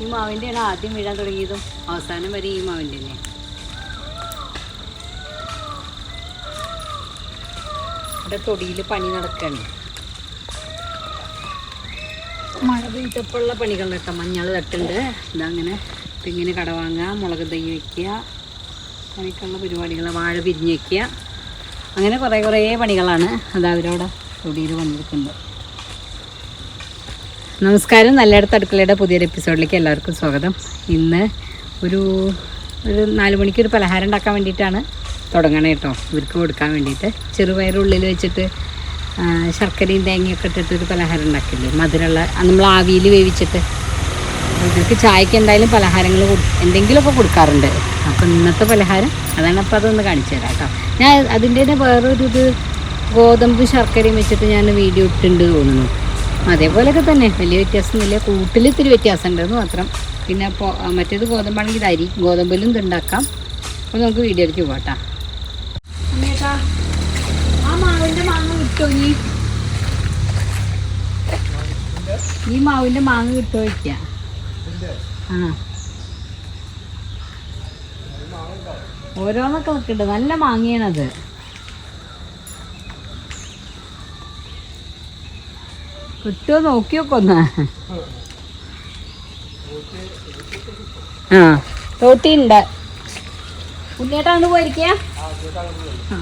ഈ മാവിന്റെയാണ് ആദ്യം വീഴാൻ തുടങ്ങിയതും അവസാനം വരെ ഈ മാവിന്റെ തന്നെ. ഇവിടെ തൊടിയിൽ പണി നടക്കുകയാണ് മഴ പെയ്തപ്പോഴുള്ള കേട്ടോ. മഞ്ഞൾ തട്ടുണ്ട്. ഇതങ്ങനെ തെങ്ങിന് കട വാങ്ങുക മുളക് തൈ വയ്ക്കുക അങ്ങനെയൊക്കെയുള്ള പരിപാടികൾ വാഴ പിരിഞ്ഞ് വയ്ക്കുക. അങ്ങനെ കുറേ കുറേ പണികളാണ്. അത് അവരവിടെ തൊടിയിൽ പണിയെടുക്കുന്നത് നമസ്കാരം. നല്ലയിടത്ത് അടുക്കളയുടെ പുതിയൊരു എപ്പിസോഡിലേക്ക് എല്ലാവർക്കും സ്വാഗതം. ഇന്ന് ഒരു ഒരു നാല് മണിക്ക് ഒരു പലഹാരം ഉണ്ടാക്കാൻ വേണ്ടിയിട്ടാണ് തുടങ്ങണേ കേട്ടോ. ഇവർക്ക് കൊടുക്കാൻ വേണ്ടിയിട്ട്. ചെറുപയറുള്ളിൽ വെച്ചിട്ട് ശർക്കരയും തേങ്ങയൊക്കെ ഇട്ടിട്ട് ഒരു പലഹാരം ഉണ്ടാക്കില്ലേ? മധുരമുള്ള നമ്മൾ ആവിയിൽ വേവിച്ചിട്ട് ഇവർക്ക് ചായക്ക് എന്തായാലും പലഹാരങ്ങൾ എന്തെങ്കിലുമൊക്കെ കൊടുക്കാറുണ്ട്. അപ്പോൾ ഇന്നത്തെ പലഹാരം അതാണ് അപ്പോൾ അതൊന്ന് കാണിച്ചു തരാം കേട്ടോ. ഞാൻ അതിന്റെ തന്നെ വേറൊരു ഇത് ഗോതമ്പ് ശർക്കരയും വെച്ചിട്ട് ഞാൻ വീഡിയോ ഇട്ടുണ്ട് തോന്നുന്നു. അതേപോലെയൊക്കെ തന്നെ. വലിയ വ്യത്യാസമൊന്നുമില്ല. കൂട്ടിൽ ഇത്തിരി വ്യത്യാസം ഉണ്ടെന്ന് മാത്രം. പിന്നെ മറ്റേത് ഗോതമ്പാണെങ്കിൽ ഇത് അരി. ഗോതമ്പിലും ഇത് ഉണ്ടാക്കാം. അപ്പോൾ നമുക്ക് വീഡിയോയിലേക്ക് പോട്ടാ ആ മാവിന്റെ മാങ്ങ നീ ഈ മാവിന്റെ മാങ്ങ കിട്ടോ വയ്ക്കുക ആ. ഓരോന്നൊക്കെ വെക്കുന്നുണ്ട് നല്ല മാങ്ങയാണത്. കിട്ടുമോ നോക്കി നോക്കൊന്ന് ആ. തോട്ടിയുണ്ട്. ഉണ്ണിയേട്ടാണ് പോയിരിക്കുക ആ.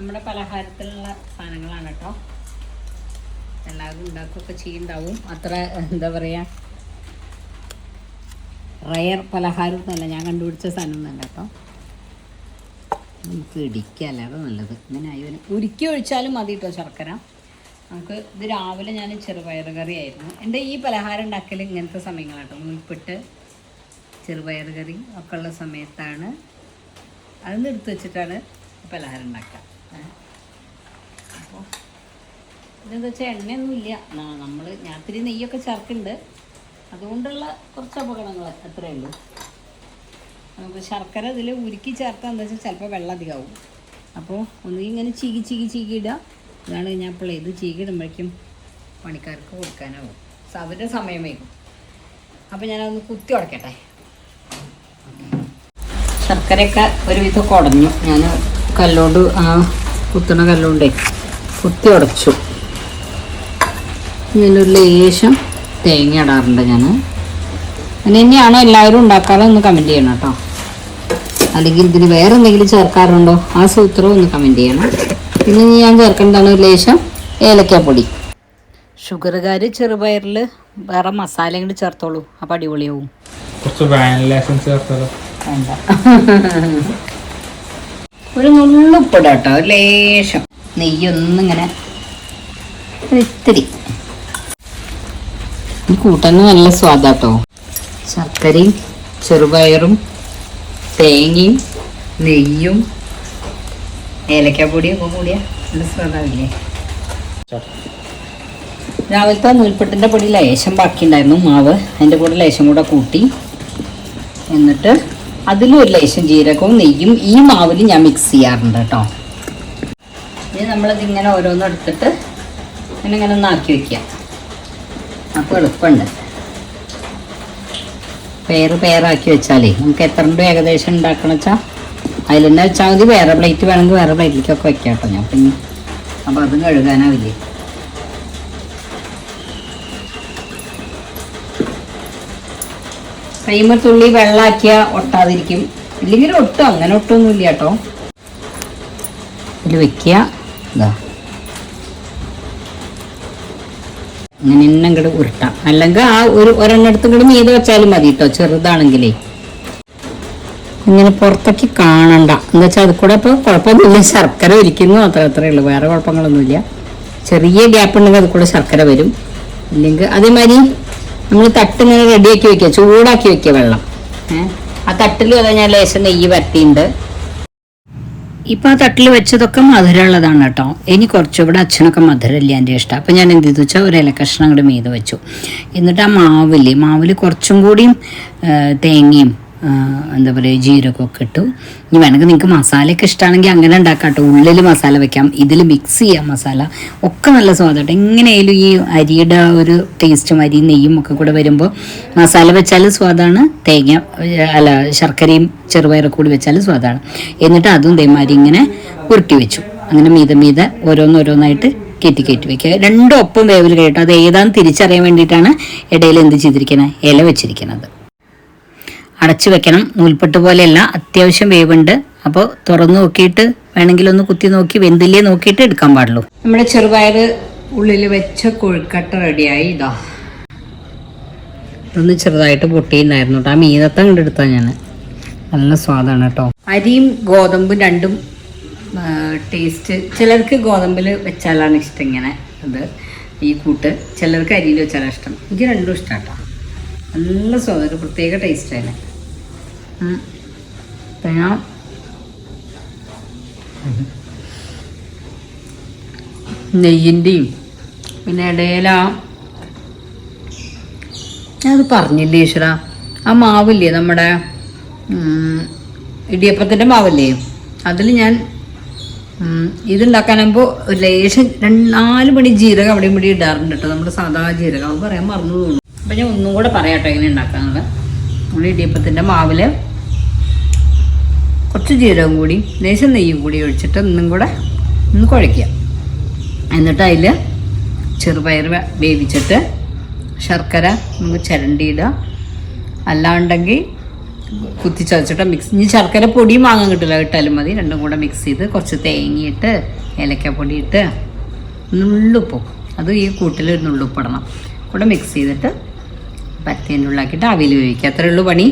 നമ്മുടെ പലഹാരത്തിലുള്ള സാധനങ്ങളാണ് കേട്ടോ. എല്ലാവരും ഉണ്ടാക്കുകയൊക്കെ ചെയ്യുന്നുണ്ടാവും അത്ര എന്താ പറയുക റയർ പലഹാരം ഒന്നുമല്ല. ഞാൻ കണ്ടുപിടിച്ച സാധനം തന്നെ കേട്ടോ. നമുക്ക് ഇടിക്കുക അല്ലാതെ നല്ലത്. ഇങ്ങനെ ആയോ ഉരുക്കി ഒഴിച്ചാലും മതി കേട്ടോ ശർക്കര. നമുക്ക് ഇത് രാവിലെ ഞാൻ ചെറുപയർ കറി ആയിരുന്നു. എന്റെ ഈ പലഹാരം ഉണ്ടാക്കൽ ഇങ്ങനത്തെ സമയങ്ങളാട്ടോ നൂൽപ്പിട്ട് ചെറുപയർ കറി ഒക്കെ ഉള്ള സമയത്താണ്. അത് എടുത്ത് വെച്ചിട്ടാണ് പലഹാരം ഉണ്ടാക്കുക. അപ്പോൾ ഇതെന്താ വെച്ചാൽ എണ്ണയൊന്നും ഇല്ല നമ്മൾ ഞാൻ ഇത്തിരി നെയ്യൊക്കെ ചേർക്കുന്നുണ്ട്. അതുകൊണ്ടുള്ള കുറച്ച് അപകടങ്ങൾ അത്രയേ ഉള്ളൂ. നമുക്ക് ശർക്കര ഇതിൽ ഉരുക്കി ചേർത്താൽ എന്താ വെച്ചാൽ ചിലപ്പോൾ വെള്ളം അധികമാവും. അപ്പോൾ ഒന്നുകിൽ ഇങ്ങനെ ചീകി ചീകി ചീകി ഇടുക ഇതാണ് ഞാൻ ഇപ്പോൾ ഇത് ചീകി ഇടുമ്പോഴേക്കും പണിക്കാർക്ക് കൊടുക്കാനാവും. അവരുടെ സമയം വൈകും. അപ്പോൾ ഞാനതൊന്ന് കുത്തി ഉടക്കട്ടെ. ശർക്കരയൊക്കെ ഒരുവിധം കുടഞ്ഞു. ഞാൻ കല്ലോണ്ട് ആ കുത്തണ കല്ലോണ്ടേ കുത്തി ഉടച്ചു. ഇതിനൊരു ലേശം തേങ്ങ ഇടാറുണ്ട് ഞാൻ അങ്ങനെ തന്നെയാണ് എല്ലാവരും ഉണ്ടാക്കാതെ ഒന്ന് കമന്റ് ചെയ്യണം കേട്ടോ. അല്ലെങ്കിൽ ഇതിന് വേറെ എന്തെങ്കിലും ചേർക്കാറുണ്ടോ? ആ സൂത്രവും ഒന്ന് കമന്റ് ചെയ്യണം. പിന്നെ ഞാൻ ചേർക്കേണ്ടതാണ് ഒരു ലേശം ഏലക്കാപ്പൊടി. ഷുഗറുകാർ ചെറുപയറിൽ വേറെ മസാല കൂടി ചേർത്തോളൂ. അപ്പം അടിപൊളിയാവും. കുറച്ച് വാനില എസൻസ് ചേർത്താലോ? വേണ്ട. ഒരു നുള്ളുപ്പിട കേട്ടോ ലേശം. നെയ്യൊന്നിങ്ങനെ ഇത്തിരി ഈ കൂട്ടാൻ നല്ല സ്വാദാട്ടോ. ശർക്കരയും ചെറുപയറും തേങ്ങയും നെയ്യും ഏലക്കാപ്പൊടിയും ഒക്കെ കൂടിയ നല്ല സ്വാദാവില്ലേ? രാവിലത്തെ നൂൽപ്പെട്ടിന്റെ പൊടി ലേശം ബാക്കിയുണ്ടായിരുന്നു മാവ്. അതിന്റെ കൂടെ ലേശം കൂടെ കൂട്ടി. എന്നിട്ട് അതിലും ഒരു ലേശം ജീരകവും നെയ്യും ഈ മാവിൽ ഞാൻ മിക്സ് ചെയ്യാറുണ്ട് കേട്ടോ. ഇനി നമ്മളത് ഇങ്ങനെ ഓരോന്നും എടുത്തിട്ട് ഇങ്ങനെ ഇങ്ങനെ ഒന്ന് ആക്കി വെക്കുക. അപ്പോൾ എളുപ്പമുണ്ട്. പേര് പേരാക്കി വെച്ചാലേ നമുക്ക് എത്ര രൂപ ഏകദേശം ഉണ്ടാക്കണം വെച്ചാൽ അതിൽ തന്നെ വെച്ചാൽ മതി. വേറെ പ്ലേറ്റ് വേണമെങ്കിൽ വേറെ പ്ലേറ്റിലേക്കൊക്കെ വെക്കാം കേട്ടോ ഞാൻ പിന്നെ. അപ്പോൾ അതും കഴുകാനാവില്ലേ? കൈമ തുള്ളി വെള്ളാക്കിയ ഒട്ടാതിരിക്കും. ഇല്ലെങ്കിൽ ഒട്ടും അങ്ങനെ ഒട്ടൊന്നുമില്ല കേട്ടോ. ഇതിൽ വെക്കുക ഇതാ അങ്ങനെ ഇങ്ങോട്ട് ഉരുട്ടാം. അല്ലെങ്കിൽ ആ ഒരു ഒരെണ്ണടുത്ത് ഇങ്ങോട്ട് മീത് വെച്ചാലും മതി കേട്ടോ ചെറുതാണെങ്കിലേ. ഇങ്ങനെ പുറത്തേക്ക് കാണണ്ട. എന്താ വെച്ചാൽ അത് കൂടെ ഇപ്പോൾ കുഴപ്പമൊന്നുമില്ല. ശർക്കര ഒരിക്കുന്നു അത്ര അത്രയേ ഉള്ളൂ. വേറെ കുഴപ്പങ്ങളൊന്നുമില്ല. ചെറിയ ഗ്യാപ്പ് ഉണ്ടെങ്കിൽ അത് കൂടെ ശർക്കര വരും. ഇല്ലെങ്കിൽ അതേമാതിരി നമ്മൾ തട്ടിങ്ങനെ റെഡിയാക്കി വെക്കുക ചൂടാക്കി വെക്കുക വെള്ളം. ആ തട്ടിൽ അതാ ഞാൻ ലേശം നെയ്യ് പരത്തിയിട്ടുണ്ട് ഇപ്പൊ ആ തട്ടിൽ വെച്ചതൊക്കെ മധുരമുള്ളതാണ് കേട്ടോ. ഇനി കുറച്ചുകൂടെ അച്ഛനൊക്കെ മധുരമില്ല എന്റെ ഇഷ്ടം. അപ്പം ഞാൻ എന്ത് ചെയ്തു വെച്ചാൽ ഒരു ഇലക്കഷ്ണം അങ്ങോട്ട് മീത് വെച്ചു. എന്നിട്ട് ആ മാവിൽ മാവിൽ കുറച്ചും കൂടിയും തേങ്ങയും എന്താ പറയുക ജീരകമൊക്കെ ഇട്ടു. ഇനി വേണമെങ്കിൽ നിങ്ങൾക്ക് മസാലയൊക്കെ ഇഷ്ടമാണെങ്കിൽ അങ്ങനെ ഉണ്ടാക്കാം കേട്ടോ ഉള്ളിൽ മസാല വെക്കാം ഇതിൽ മിക്സ് ചെയ്യാം മസാല. ഒക്കെ നല്ല സ്വാദാട്ടോ. എങ്ങനെയായാലും ഈ അരിയുടെ ആ ഒരു ടേസ്റ്റും അരി നെയ്യും ഒക്കെ കൂടെ വരുമ്പോൾ മസാല വെച്ചാൽ സ്വാദാണ്. തേങ്ങ അല്ല ശർക്കരയും ചെറുപയറൊക്കെ കൂടി വെച്ചാൽ സ്വാദാണ്. എന്നിട്ട് അതും ഇതേമാതിരി ഇങ്ങനെ ഉരുട്ടി വെച്ചു. അങ്ങനെ മീത മീത ഓരോന്നോരോന്നായിട്ട് കയറ്റി കയറ്റി വെക്കുക. രണ്ടും ഒപ്പം വേവിൽ കഴിയട്ടോ. അത് ഏതാന്ന് തിരിച്ചറിയാൻ വേണ്ടിയിട്ടാണ് ഇടയിൽ എന്ത് ചെയ്തിരിക്കുന്നത് ഇല വെച്ചിരിക്കുന്നത് അടച്ചു വെക്കണം. നൂൽപ്പെട്ട് പോലെയല്ല അത്യാവശ്യം വേവുണ്ട്. അപ്പോൾ തുറന്നു നോക്കിയിട്ട് വേണമെങ്കിൽ ഒന്ന് കുത്തി നോക്കി വെന്തില്ലേ നോക്കിയിട്ട് എടുക്കാൻ പാടുള്ളൂ. നമ്മുടെ ചെറുപയർ ഉള്ളിൽ വെച്ച കൊഴുക്കട്ട റെഡിയായി ഇതാ. ഇതൊന്ന് ചെറുതായിട്ട് പൊട്ടിയിട്ടുണ്ടായിരുന്നു കേട്ടോ. ആ മീനത്തെ കണ്ടെടുത്താ ഞാൻ നല്ല സ്വാദാണ് കേട്ടോ. അരിയും ഗോതമ്പും രണ്ടും ടേസ്റ്റ് ചിലർക്ക് ഗോതമ്പിൽ വെച്ചാലാണ് ഇഷ്ടം ഇങ്ങനെ ഇത് ഈ കൂട്ട്. ചിലർക്ക് അരിയിൽ വെച്ചാലാണ് ഇഷ്ടം. എനിക്ക് രണ്ടും ഇഷ്ടം കേട്ടോ നല്ല സ്വാദം പ്രത്യേക ടേസ്റ്റ് അതിന് തേങ്ങ. നെയ്യിന്റെയും പിന്നെ ഇടയില. ഞാനത് പറഞ്ഞില്ലേ ഈശ്വര? ആ മാവില്ലേ നമ്മുടെ ഇടിയപ്പത്തിന്റെ മാവില്ലേ? അതിൽ ഞാൻ ഇതുണ്ടാക്കാനാകുമ്പോൾ ഒരു ലേശം രണ്ട് നാല് മണി ജീരകം അവിടെ ഇവിടെ ഇടാറുണ്ട് കേട്ടോ. നമ്മുടെ സാധാ ജീരകം. അത് പറയാൻ മറന്നു തോന്നുന്നു അപ്പം ഞാൻ ഒന്നും കൂടെ പറയാം കേട്ടോ എങ്ങനെ ഉണ്ടാക്കാനുള്ളത് നമ്മൾ ഇടിയപ്പത്തിന്റെ മാവിൽ കുറച്ച് ജീരകം കൂടി ലേശം നെയ്യും കൂടി ഒഴിച്ചിട്ട് ഒന്നും കൂടെ ഒന്ന് കുഴയ്ക്കുക. എന്നിട്ട് അതിൽ ചെറുപയർ വേവിച്ചിട്ട് ശർക്കര നമുക്ക് ചിരണ്ടിയിടുക. അല്ലാണ്ടെങ്കിൽ കുത്തി ചതച്ചിട്ട് മിക്സ് ഇനി ശർക്കര പൊടിയും വാങ്ങാൻ കിട്ടില്ല ഇട്ടാലും മതി. രണ്ടും കൂടെ മിക്സ് ചെയ്ത് കുറച്ച് തേങ്ങയിട്ട് ഏലക്കപ്പൊടി ഇട്ട് നുള്ളുപ്പും. അത് ഈ കൂട്ടിൽ നുള്ളുപ്പിടണം കൂടെ മിക്സ് ചെയ്തിട്ട് പത്തേന്റെ ഉള്ളാക്കിയിട്ട് അവിയിൽ വേവിക്കുക. അത്രയേ ഉള്ളൂ പണി.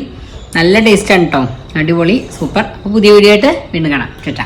നല്ല ടേസ്റ്റാണ് കേട്ടോ അടിപൊളി സൂപ്പർ അപ്പോൾ പുതിയ വീഡിയോ ആയിട്ട് വീണ്ടും കാണാം. കേട്ടാ